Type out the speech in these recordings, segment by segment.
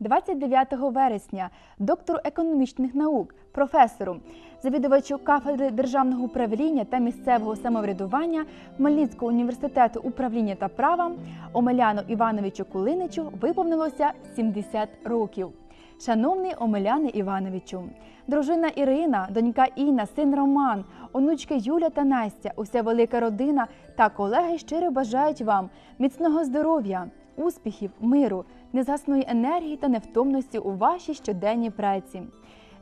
29 вересня доктору економічних наук, професору, завідувачу кафедри державного управління та місцевого самоврядування Хмельницького університету управління та права Омеляну Івановичу Кулиничу виповнилося 70 років. Шановний Омеляне Івановичу, дружина Ірина, донька Інна, син Роман, онучки Юля та Настя, уся велика родина та колеги щиро бажають вам міцного здоров'я, успіхів, миру, незгасної енергії та невтомності у вашій щоденній праці.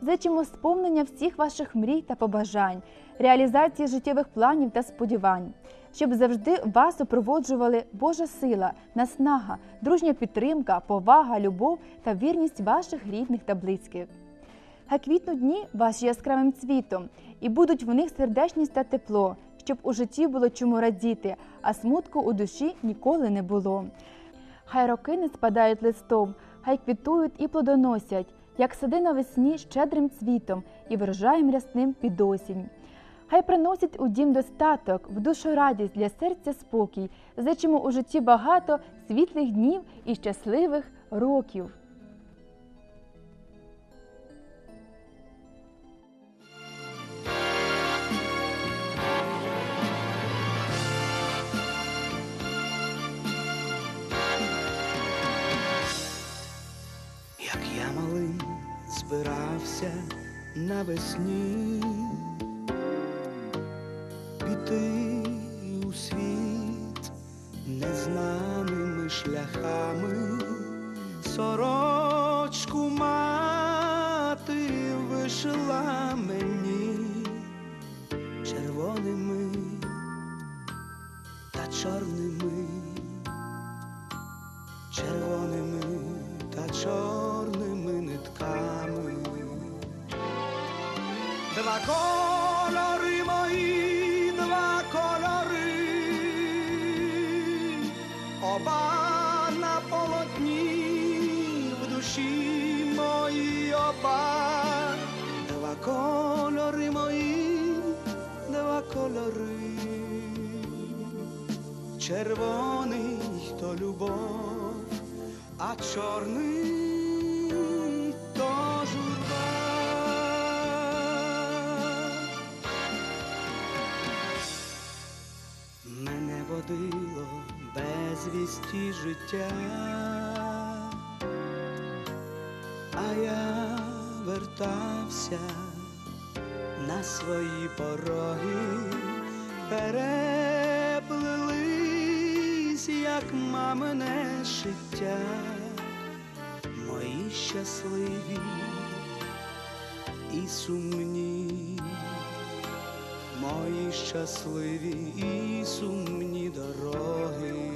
Зичимо сповнення всіх ваших мрій та побажань, реалізації життєвих планів та сподівань, щоб завжди вас супроводжували Божа сила, наснага, дружня підтримка, повага, любов та вірність ваших рідних та близьких. Хай квітнуть дні ваші яскравим цвітом, і будуть в них сердечність та тепло, щоб у житті було чому радіти, а смутку у душі ніколи не було. Хай роки не спадають листом, хай квітують і плодоносять, як сади навесні щедрим цвітом і врожаєм рясним під осінь. Хай приносять у дім достаток, в душу радість для серця спокій. Зичимо у житті багато світлих днів і щасливих років. Збирався навесні. Піти у світ незнаними шляхами, сорочку мати вишила мені червоними та чорними Два кольори мої, два кольори, оба на полотні в душі мої оба, два кольори мої, два кольори. Червоний то любов, а чорний безвісті життя, а я вертався на свої пороги, переплелись, як мамине шиття, мої щасливі і сумні, мої щасливі і сумні дороги.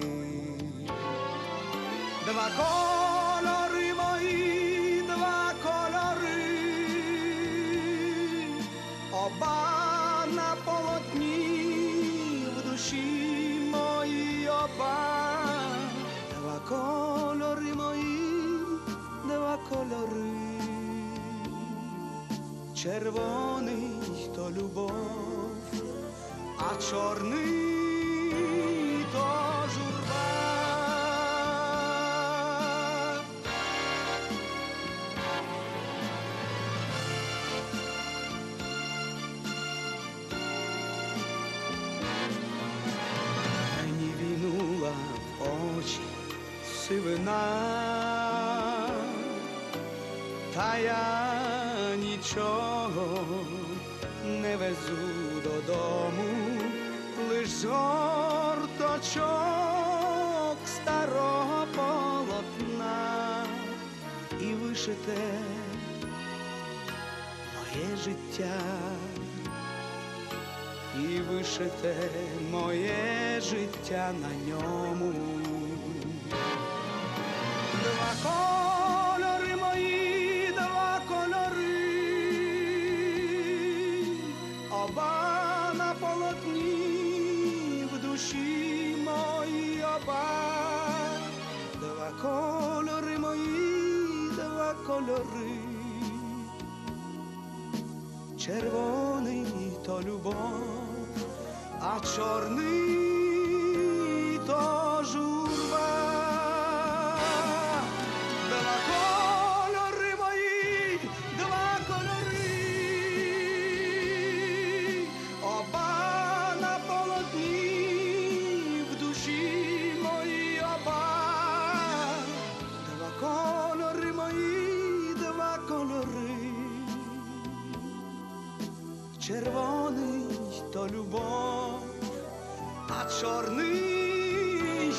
Два кольори мої, два кольори, оба на полотні в душі мої оба, два кольори мої, два кольори, червоний то любов, а чорний сивина, та я нічого не везу додому, лиш згорточок старого полотна і вишите моє життя і вишите моє життя на ньому. Два кольори мої, два кольори, оба на полотні в душі мої оба, два кольори мої, два кольори червоний то любов, а чорний Червоний то любов, а чорний